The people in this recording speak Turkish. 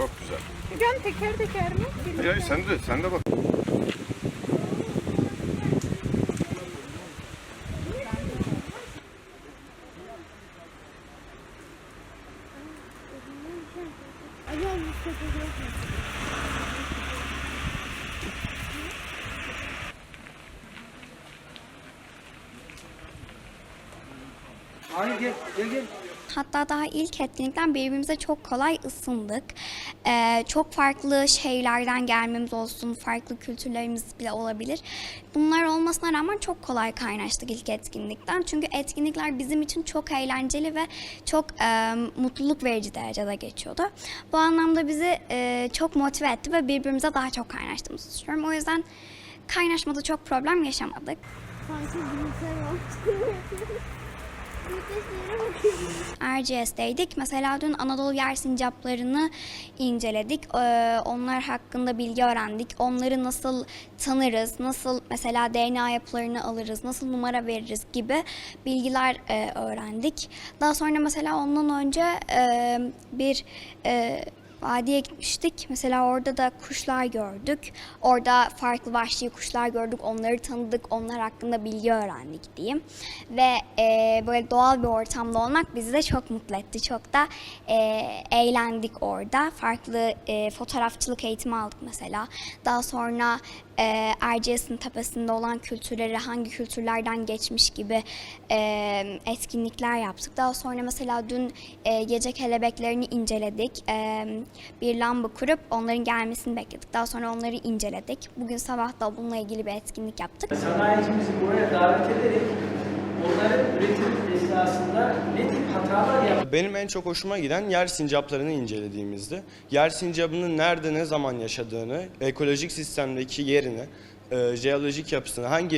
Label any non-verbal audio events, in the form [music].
Çok güzel. Hocam teker teker mi? Hayır, hayır, sen de sen de bak. Hayır gel, gel gel. Hatta daha ilk etkinlikten birbirimize çok kolay ısındık. Ee, çok farklı şeylerden gelmemiz olsun, farklı kültürlerimiz bile olabilir. Bunlar olmasına rağmen çok kolay kaynaştık ilk etkinlikten. Çünkü etkinlikler bizim için çok eğlenceli ve çok e, mutluluk verici derecede geçiyordu. Bu anlamda bizi e, çok motive etti ve birbirimize daha çok kaynaştığımızı düşünüyorum. O yüzden kaynaşmada çok problem yaşamadık. Sanki bakıyorum. [laughs] Erciyes'teydik. Mesela dün Anadolu yer sincaplarını inceledik. Ee, onlar hakkında bilgi öğrendik. Onları nasıl tanırız, nasıl mesela DNA yapılarını alırız, nasıl numara veririz gibi bilgiler e, öğrendik. Daha sonra mesela ondan önce e, bir e, vadiye gitmiştik. Mesela orada da kuşlar gördük. Orada farklı vahşi kuşlar gördük. Onları tanıdık. Onlar hakkında bilgi öğrendik diyeyim. Ve e, böyle doğal bir ortamda olmak bizi de çok mutlu etti. Çok da e, eğlendik orada. Farklı e, fotoğrafçılık eğitimi aldık mesela. Daha sonra e, Erciyes'in tepesinde olan kültürleri hangi kültürlerden geçmiş gibi e, etkinlikler yaptık. Daha sonra mesela dün e, gece kelebeklerini inceledik. E, bir lamba kurup onların gelmesini bekledik. Daha sonra onları inceledik. Bugün sabah da bununla ilgili bir etkinlik yaptık. Sanayicimizi buraya davet ederek onların üretim esnasında Benim en çok hoşuma giden yer sincaplarını incelediğimizde, yer sincabının nerede ne zaman yaşadığını, ekolojik sistemdeki yerini, e, jeolojik yapısını, hangi